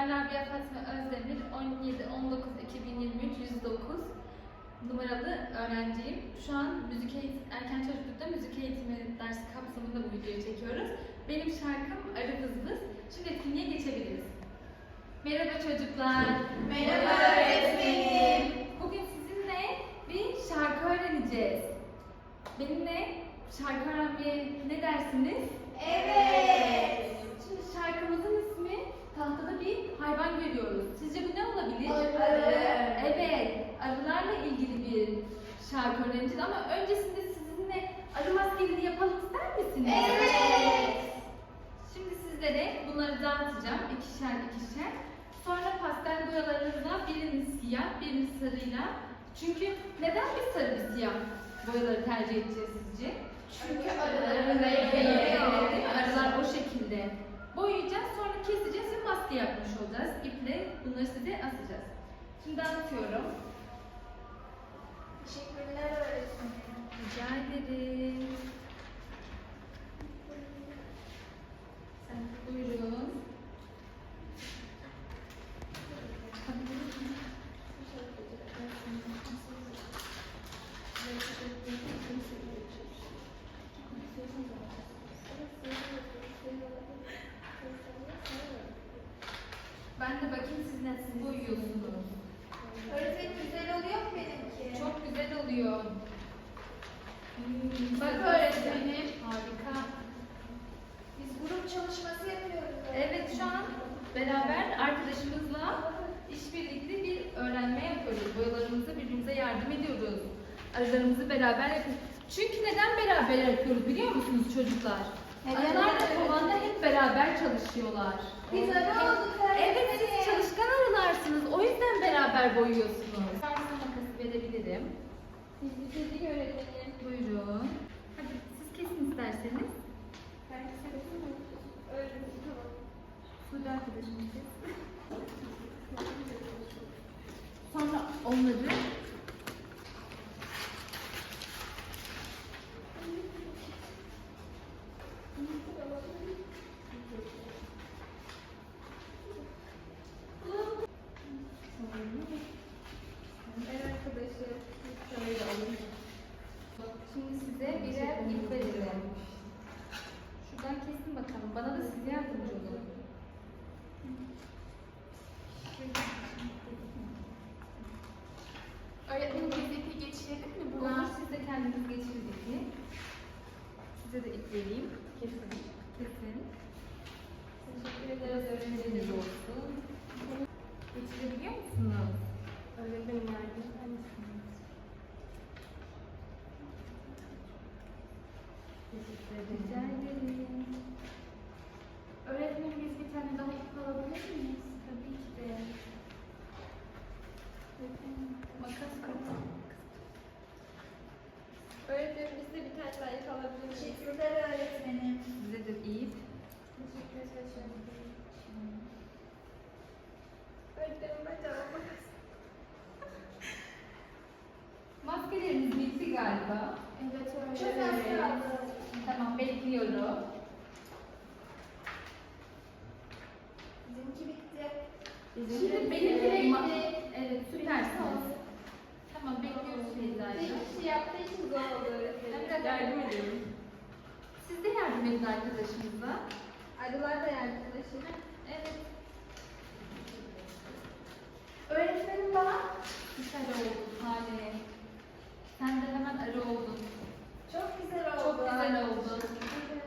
Ben Rabia Fatma Özdemir, 17-19-2023 109 numaralı öğrenciyim. Şu an müzik eğitim, erken çocuklukta müzik eğitimi dersi kapsamında bu videoyu çekiyoruz. Benim şarkım Arı Vız. Şimdi etkinliğe geçebiliriz. Merhaba çocuklar. Merhaba öğretmenim. Bugün sizinle bir şarkı öğreneceğiz. Benimle şarkı öğrenmeye ne dersiniz? Evet. Şimdi şarkımızın ismi tahtada bir hayvan görüyoruz. Sizce bu ne olabilir? Arı. Evet, arılarla ilgili bir şarkı öğreneceğiz ama öncesinde sizinle arı maskeleri yapalım ister misiniz? Evet. Şimdi sizlere bunları dağıtacağım ikişer ikişer. Sonra pastel boyalarımızla birini siyah, birini sarıyla. Çünkü neden biz sarı bir siyah boyaları tercih edeceğiz sizce? Çünkü arıların Evet, rengi değil yok. mi? Arılar o şekilde. Boyayacağız, sonra keseceğiz ve maske yapmış olacağız. İple bunları size asacağız. Şimdi anlatıyorum. Teşekkürler öğretmenim. Rica ederim. Sen buyurun. Ben de bakayım siz nasıl boyuyorsunuz. Öğretmenim güzel oluyor mu benimki? Çok güzel oluyor. Hmm, Bak öğretmenim. Harika. Biz grup çalışması yapıyoruz. Evet şu an beraber arkadaşımızla işbirlikli bir öğrenme yapıyoruz. Boyalarımızı birbirimize yardım ediyoruz. Arılarımızı beraber yapıyoruz. Çünkü neden beraber yapıyoruz biliyor musunuz çocuklar? Neden? Arılar da kovanda hep beraber çalışıyorlar. Biz arı olduk Evet siz çalışkan arılarsınız. O yüzden beraber boyuyorsunuz. Ben size makası verebilirim. Biz bitirdik öğretmenim. Buyurun. Hadi siz kesin isterseniz. Ben miyim? Öğretmenim tamam. Suda arkadaşımız kes. Sonra onları Evet arkadaşım. şöyle alayım. Şimdi size birer ip vereceğim. Şuradan kesin bakalım. Bana da siz yardımcı olun. Öğretmenim biz ipi geçirelim mi Olur buna? siz de kendiniz geçirin ipi. Size de ip vereyim. Kesin. Kesin. Teşekkür Biraz öğrenciniz olsun. Geçirebiliyor musunuz? Öğretmenim yardım eder misiniz? Rica ederim. Öğretmenim biz bir tane daha ip alabilir miyiz? Tabii ki de. Makas kırdı. Öğretmenim biz de bir tane daha ip alabilir miyiz? Teşekkürler öğretmenim. Size de ip. Teşekkür ederim. Öğretmenim ben de makas. Maskeleriniz bitti galiba. Evet öğretmenim. Çok az kaldı. Bekliyorum. Bizimki bitti. Şimdi benimki de gitti. Evet süpersiniz. Tamam bekliyoruz Feyza'yı. Bir kişi yaptığı için zor oldu öğretmenim. Ben biraz yardım ediyorum. Siz de yardım edin arkadaşınıza. Arılar da yardımlaşır. Evet. Öğretmenim bana Süper oldun Hale. Sen de hemen arı oldun. çok güzel oldu. Çok güzel oldu. Evet.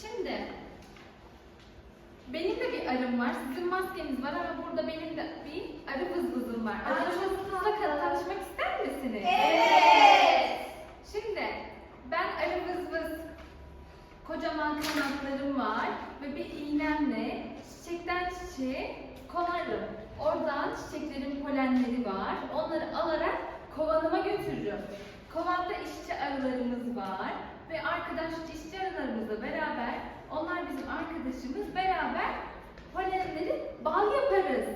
Şimdi benim de bir arım var. Sizin maskeniz var ama burada benim de bir arı vız vızım var. Arı tatlı. tanışmak ister misiniz? Evet. Şimdi ben arı vız vız kocaman kanatlarım var ve bir iğnemle çiçekten çiçeğe konarım. Oradan çiçeklerin polenleri var. Onları alarak kovanıma götürürüm. Kovanda işçi arılarımız var ve arkadaş işçi arılarımızla beraber onlar bizim arkadaşımız beraber polenleri bal yaparız.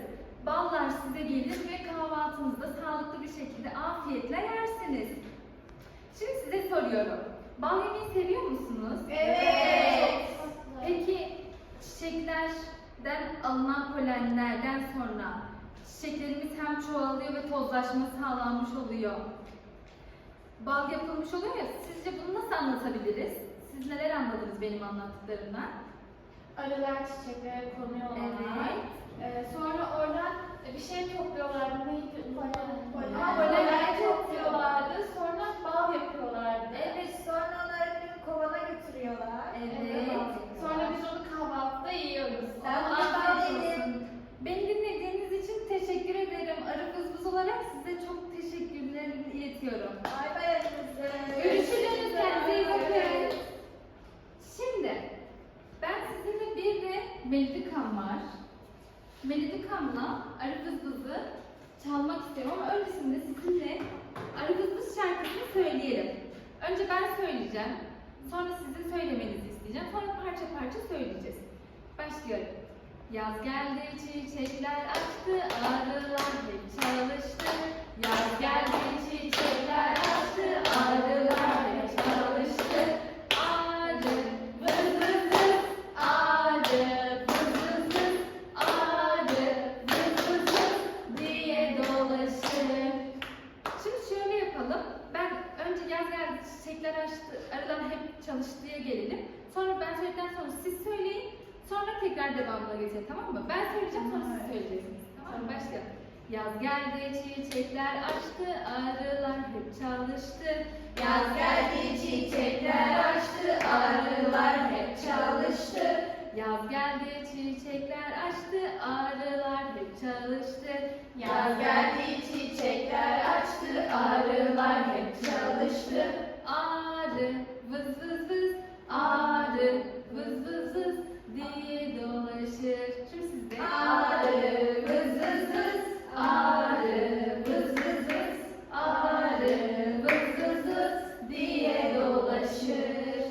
Ballar size gelir ve kahvaltınızda sağlıklı bir şekilde afiyetle yersiniz. Şimdi size soruyorum. Bal yemeyi seviyor musunuz? Evet. Peki çiçek çiçeklerden alınan polenlerden sonra çiçeklerimiz hem çoğalıyor ve tozlaşma sağlanmış oluyor. Bal yapılmış oluyor ya, sizce bunu nasıl anlatabiliriz? Siz neler anladınız benim anlattıklarımdan? Arılar çiçeklere konuyorlar. Evet. Ee, sonra oradan bir şey topluyorlardı. Neydi? Polen topluyorlardı. Sonra bal yapıyorlardı. Evet, sonra onları bir kovana götürüyorlar. Evet. Sonra biz onu kahvaltıda yiyoruz. Sen Ama bunu afiyet bal olsun. yedin. Beni dinlediğiniz için teşekkür ederim. Arı Vızvız olarak size çok teşekkürlerimi iletiyorum. Bay bay aramızda. Görüşürüz. Kendinize iyi bakın. Şimdi ben sizinle bir de melodikam var. Melodikamla Arı Vızvız'ı çalmak istiyorum ama öncesinde sizinle Arı Vızvız şarkısını söyleyelim. Önce ben söyleyeceğim. Sonra sizin söylemenizi isteyeceğim. Sonra parça parça söyleyeceğiz. Başlıyorum. Yaz geldi çiçekler açtı, arılar hep çalıştı. Yaz geldi çiçekler açtı, arılar hep çalıştı. Arı vız vız vız, arı vız vız vız, arı vız vız vız diye dolaşır. Şimdi şöyle yapalım. Ben önce yaz geldi çiçekler açtı, arılar hep çalıştıya gelelim. Sonra ben söyledikten sonra siz söyleyin. Sonra tekrar devamına geçelim tamam mı? Ben söyleyeceğim sonra siz söyleyeceksiniz. Tamam mı? Başlayalım. Yaz geldi çiçekler açtı, arılar hep çalıştı. Yaz geldi çiçekler açtı, arılar hep çalıştı. Yaz geldi çiçekler açtı, arılar hep çalıştı. Yaz geldi çiçekler açtı, arılar hep çalıştı. Şimdi sizde. Arı vız vız vız diye dolaşır.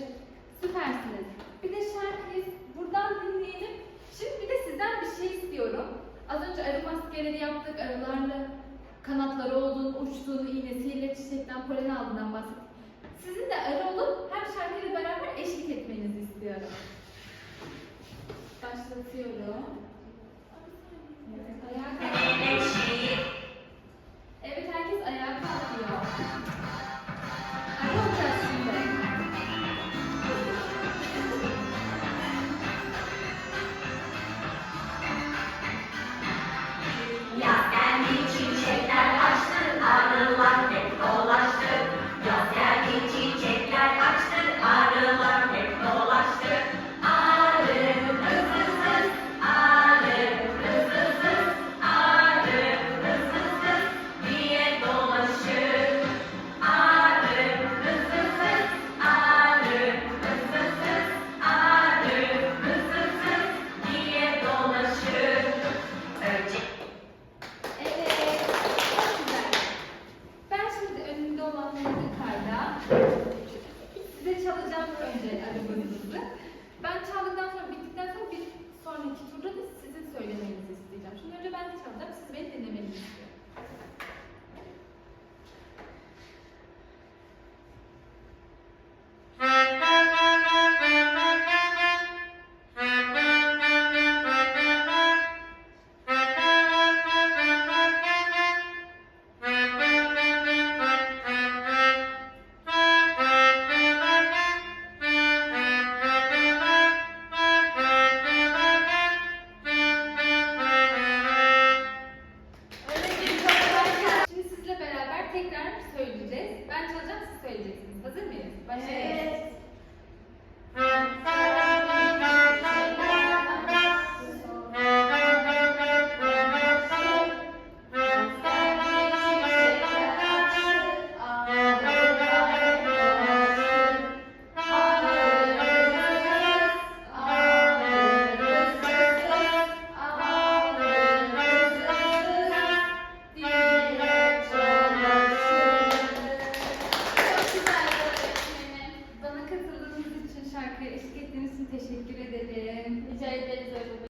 Süpersiniz. Bir de şarkıyı buradan dinleyelim. Şimdi bir de sizden bir şey istiyorum. Az önce arı maskeleri yaptık, arılarla kanatları olduğunu, uçtuğunu, iğnesiyle çiçekten polen aldığından bahsettik. Sizin de arı olup hem şarkıyla beraber eşlik etmenizi istiyorum. pastor Fiorão. É. falei, Jason, você mesmo. Mas, é.